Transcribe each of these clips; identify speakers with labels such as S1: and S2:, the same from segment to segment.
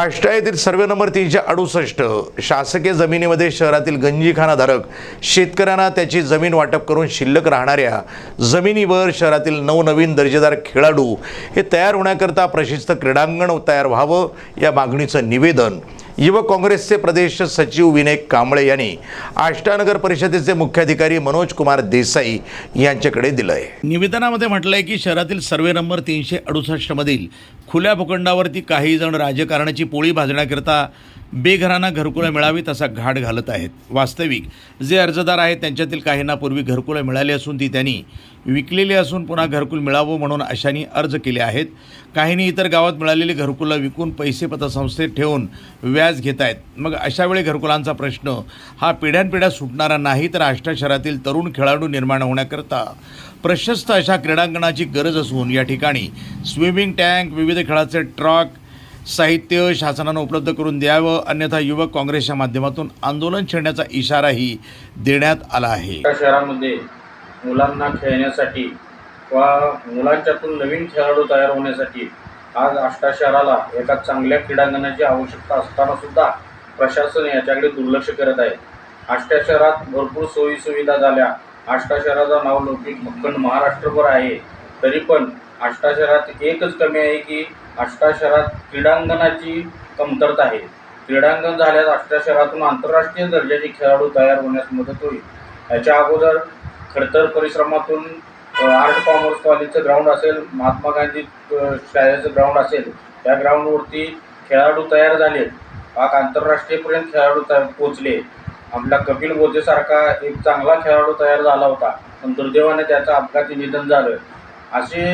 S1: आष्टा येथील survey number तीनशे अडुसष्ट. शासकीय जमिनीमध्ये शहरातील गंजीखानाधारक शेतकऱ्यांना त्याची जमीन वाटप करून शिल्लक राहणाऱ्या जमिनीवर शहरातील नवनवीन दर्जेदार खेळाडू हे तयार होण्याकरता प्रशिस्त क्रीडांगण तयार व्हावं या मागणीचं निवेदन. युवक काँग्रेसचे प्रदेश सचिव विनय कांबळे यांनी आष्टानगर परिषदेचे मुख्याधिकारी मनोज कुमार देसाई यांच्याकडे दिलं आहे निवेदनामध्ये म्हटलं आहे की शहरातील सर्वे नंबर तीनशे अडुसष्टमधील खुल्या भूखंडावरती काही जण राजकारणाची पोळी भाजण्याकरिता बेघरांना घरकुलं मिळावीत असा घाट घालत आहेत. वास्तविक जे अर्जदार आहेत त्यांच्यातील काहींना पूर्वी घरकुलं मिळाली असून ती त्यांनी विकलेली असून पुन्हा घरकुल मिळावं म्हणून अशांनी अर्ज केले आहेत. काहींनी इतर गावात मिळालेली घरकुलं विकून पैसे पतसंस्थेत ठेवून व्याज घेत आहेत. मग अशावेळी घरकुलांचा प्रश्न हा पिढ्यानपिढ्या सुटणारा नाही तर आष्टा शहरातील तरुण खेळाडू निर्माण होण्याकरता प्रशस्त अशा क्रीडांगणाची गरज असून या ठिकाणी स्विमिंग टँक विविध खेळाचे ट्रॉक साहित्य शासनानं उपलब्ध करून द्यावं अन्यथा युवक काँग्रेसच्या माध्यमातून आंदोलन छेडण्याचा इशाराही देण्यात आला आहे.
S2: शहरामध्ये मुलांना खेळण्यासाठी वा मुलांच्यातून नवीन खेळाडू तयार होण्यासाठी आज आष्टा शहराला एका चांगल्या क्रीडांगणाची आवश्यकता असताना सुद्धा प्रशासन याच्याकडे दुर्लक्ष करत आहे. आष्टा शहरात भरपूर सोयीसुविधा झाल्या. आष्टा शहराचा नाव लौकिक मक्कण महाराष्ट्रभर आहे. तरी पण आष्टा शहरात एकच कमी आहे की आष्टा शहरात क्रीडांगणाची कमतरता आहे. क्रीडांगण झाल्यास आष्टा शहरातून आंतरराष्ट्रीय दर्जाचे खेळाडू तयार होण्यास मदत होईल. याच्या अगोदर खडतर परिश्रमातून आर्ट कॉमर्स कॉलेजचं ग्राउंड असेल महात्मा गांधी शाळेचं ग्राउंड असेल त्या ग्राउंडवरती खेळाडू तयार झाले. पाक आंतरराष्ट्रीयपर्यंत खेळाडू तयार पोचले आपला कपिल बोधेसारखा एक चांगला खेळाडू तयार झाला होता. पण दुर्दैवाने त्याचं अपघाती निधन झालं. असे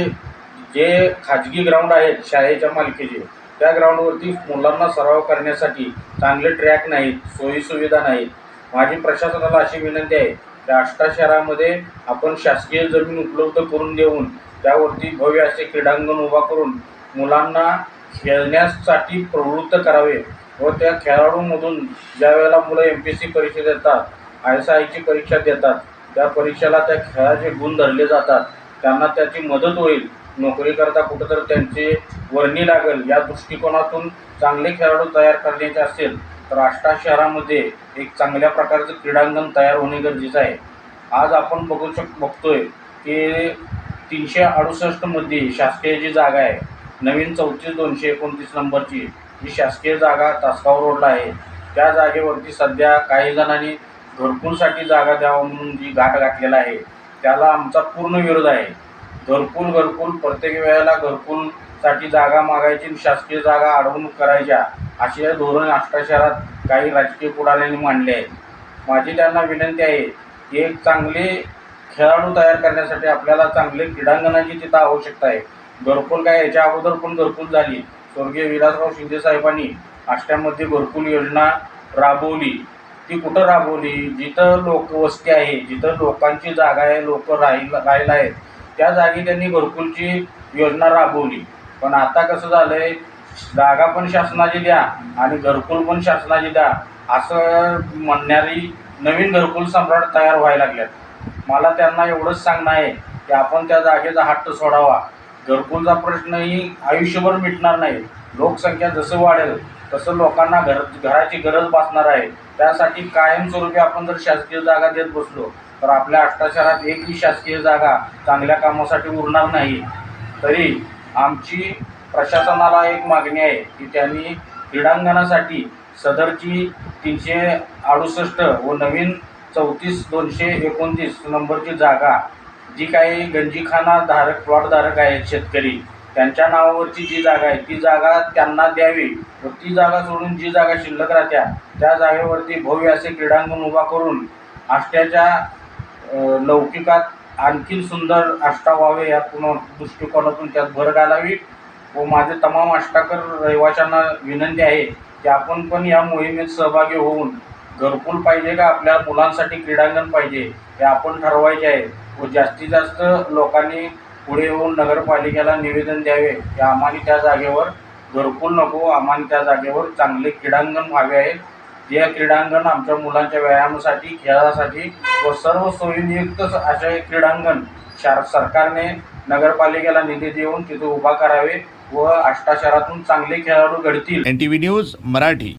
S2: जे खाजगी ग्राउंड आहेत शाळेच्या मालकीचे त्या ग्राउंडवरती मुलांना सराव करण्यासाठी चांगले ट्रॅक नाहीत सोयीसुविधा नाहीत. माझी प्रशासनाला अशी विनंती आहे की आष्टा शहरामध्ये आपण शासकीय जमीन उपलब्ध करून देऊन त्यावरती भव्य असे क्रीडांगण उभा करून मुलांना खेळण्यासाठी प्रवृत्त करावे व त्या खेळाडूंमधून ज्या वेळेला मुलं एम पी एस सी परीक्षा देतात आय एस आयची परीक्षा देतात त्या परीक्षेला त्या खेळाचे गुण धरले जातात त्यांना त्याची मदत होईल. नोकरीकरता कुठंतरी त्यांची वर्णी लागेल या दृष्टिकोनातून चांगले खेळाडू तयार करण्याचे असेल तर आष्टा शहरामध्ये एक चांगल्या प्रकारचं क्रीडांगण तयार होणे गरजेचं आहे. आज आपण बघू शक बघतोय की तीनशे अडुसष्टमध्ये शासकीय जी जागा आहे नवीन चौतीस दोनशे एकोणतीस नंबरची जी शासकीय जागा तासगाव रोडला आहे त्या जागेवरती सध्या काही जणांनी घरकुलसाठी जागा द्यावा म्हणून जी घाट घातलेला आहे त्याला आमचा पूर्ण विरोध आहे. घरकुल घरकुल. प्रत्येक वेळेला घरकुलसाठी जागा मागायची आणि शासकीय जागा अडवणूक करायच्या असे धोरण आष्टा शहरात काही राजकीय पुढाऱ्यांनी मांडले आहे. माझी त्यांना विनंती आहे की एक चांगले खेळाडू तयार करण्यासाठी आपल्याला चांगले क्रीडांगणाची तिथं आवश्यकता आहे. घरकुल काय याच्या अगोदर पण घरकुल झाली. स्वर्गीय विलासराव शिंदे साहेबांनी आष्ट्यामध्ये घरकुल योजना राबवली. ती कुठं राबवली? जिथं लोकवस्ती आहे जिथं लोकांची जागा आहे लोक राहिला राहिला आहेत. त्या जागी त्यांनी घरकुलची योजना राबवली. पण आता कसं झालं आहे जागा पण शासनाची द्या आणि घरकुल पण शासनाची द्या असं म्हणणारी नवीन घरकुल सम्राट तयार व्हायला लागल्यात. मला त्यांना एवढंच सांगणं आहे की आपण त्या जागेचा हट्ट सोडावा. घरकुलचा प्रश्नही आयुष्यभर मिटणार नाही. लोकसंख्या जसं वाढेल तसं लोकांना घर घराची गरज भासणार आहे. त्यासाठी कायमस्वरूपी आपण जर शासकीय जागा देत बसलो तर आपल्या आष्टा शहरात एकही शासकीय जागा चांगल्या कामासाठी उरणार नाही. तरी आमची प्रशासनाला एक मागणी आहे की त्यांनी क्रीडांगणासाठी सदरची तीनशे अडुसष्ट व नवीन चौतीस दोनशे एकोणतीस नंबरची जागा जी काही गंजीखाना धारक प्लॉटधारक आहेत शेतकरी त्यांच्या नावावरची जी जागा आहे ती जागा त्यांना द्यावी व ती जागा सोडून जी जागा शिल्लक राहत्या त्या जागेवरती भव्य असे क्रीडांगण उभा करून आष्ट्याच्या लौकिकात आणखी सुंदर आष्टा व्हावे या पूर्ण दृष्टिकोनातून त्यात भर घालावी व माझे तमाम आष्टाकर रहिवाशांना विनंती आहे की आपण पण या मोहिमेत सहभागी होऊन घरकुल पाहिजे का? आपल्या मुलांसाठी क्रीडांगण पाहिजे हे आपण ठरवायचे आहे व जास्तीत जास्त लोकांनी पुढे येऊन नगरपालिकेला निवेदन द्यावे. की आम्हाला त्या जागेवर घरकुल नको आम्हाला त्या जागेवर चांगले क्रीडांगण व्हावे आहे. या क्रीडांगण आमच्या मुलांच्या व्यायामासाठी खेळासाठी व सर्व सोयीयुक्त असे क्रीडांगण शार सरकारने नगरपालिकेला निधी देऊन तिथे उभा करावे व अष्टाशहरातून चांगले खेळाडू घडतील.
S1: N T V news Marathi.